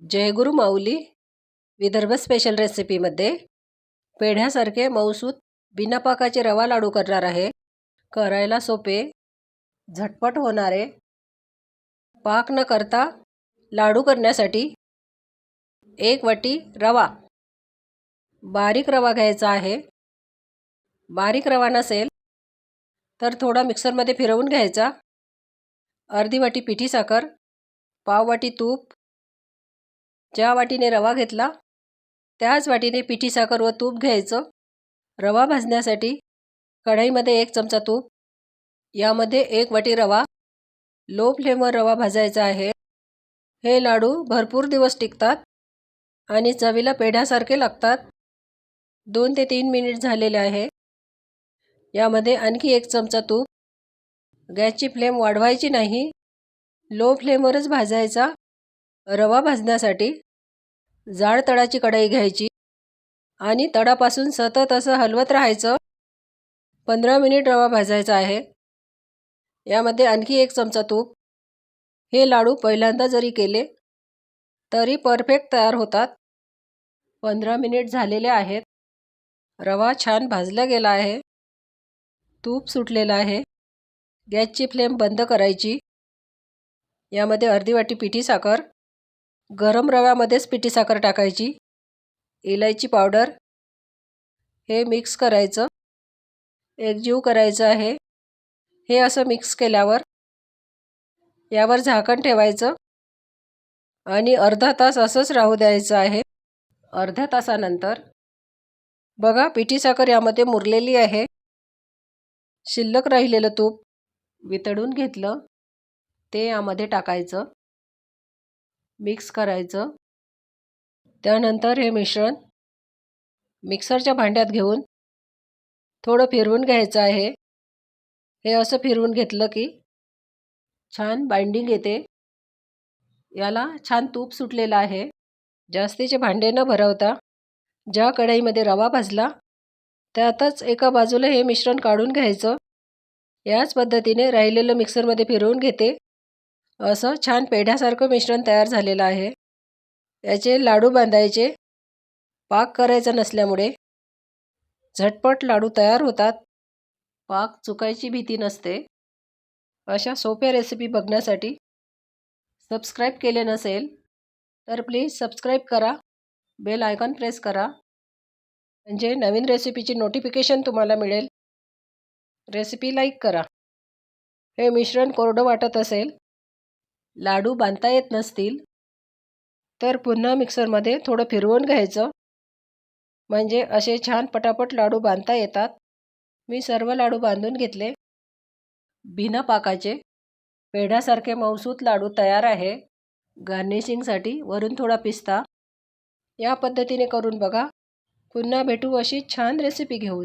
जयगुरु माऊली. Vidarbha special रेसिपीमध्ये पेढ्यासारखे मऊसूत बिना पाकाचे रवा लाडू करणार आहे. करायला सोपे झटपट होणारे पाक न करता लाडू करण्यासाठी एक वाटी रवा. बारीक रवा घ्यायचा आहे. बारीक रवा नसेल तर थोडा मिक्सरमध्ये फिरवून घ्यायचा. अर्धी वाटी पिठी साखर पाव वाटी तूप ज्या वाटीने रवा घेतला त्याच वाटीने पिठी साखर व तूप घ्यायचं. रवा भाजण्यासाठी कढईमध्ये एक चमचा तूप यामध्ये एक वाटी रवा. लो फ्लेमवर रवा भाजायचा आहे. हे लाडू भरपूर दिवस टिकतात आणि चवीला पेढ्यासारखे लागतात. दोन ते तीन मिनिट झालेले आहे. यामध्ये आणखी एक चमचा तूप. गॅसची फ्लेम वाढवायची नाही. लो फ्लेमवरच भाजायचा. रवा भाजण्यासाठी जाड तळाची कढई घ्यायची आणि तळापासून सतत असं हलवत राहायचं. पंधरा मिनिट रवा भाजायचा आहे. यामध्ये आणखी एक चमचा तूप. हे लाडू पहिल्यांदा जरी केले तरी परफेक्ट तयार होतात. पंधरा मिनिट झालेले आहेत. रवा छान भाजला गेला आहे. तूप सुटलेलं आहे. गॅसची फ्लेम बंद करायची. यामध्ये अर्धी वाटी पिठी साखर गरम रव्यामध्येच पिठी साखर टाकायची. इलायची पावडर. हे मिक्स करायचं. एकजीव करायचं आहे. हे असं मिक्स केल्यावर यावर झाकण ठेवायचं. आणि अर्धा तास असंच राहू द्यायचं आहे. अर्ध्या तासानंतर. बघा पिठी साखर यामध्ये मुरलेली आहे. शिल्लक राहिलेलं तूप. वितळून घेतलं. ते यामध्ये टाकायचं. मिक्स करायचं. त्यानंतर हे मिश्रण मिक्सरच्या भांड्यात घेऊन थोडं फिरवून घ्यायचं आहे. हे असं फिरवून घेतलं की छान बाइंडिंग येते. याला छान तूप सुटलेलं आहे. जास्तीचे भांडे न भरवता ज्या कढईमध्ये रवा भाजला त्यातच एका बाजूला हे मिश्रण काढून घ्यायचं. याच पद्धतीने राहिलेलं मिक्सरमध्ये फिरवून घेते. असं छान पेढ्यासारखं मिश्रण तयार झालेलं आहे. याचे लाडू बांधायचे. पाक करायचा नसल्यामुळे झटपट लाडू तयार होतात. पाक चुकायची भीती नसते. अशा सोप्या रेसिपी बघण्यासाठी सबस्क्राईब केले नसेल तर प्लीज सबस्क्राईब करा. बेल आयकॉन प्रेस करा. म्हणजे नवीन रेसिपीची नोटिफिकेशन तुम्हाला मिळेल. रेसिपी लाईक करा. हे मिश्रण कोरडं वाटत असेल लाडू बांधता येत नसतील तर पुन्हा मिक्सरमध्ये थोडं फिरवून घ्यायचं. म्हणजे असे छान पटापट लाडू बांधता येतात. मी सर्व लाडू बांधून घेतले. बिना पाकाचे. पेढ्यासारखे मौसूत लाडू तयार आहे. गार्निशिंगसाठी वरून थोडा पिस्ता. या पद्धतीने करून बघा. पुन्हा भेटू अशी छान रेसिपी घेऊन.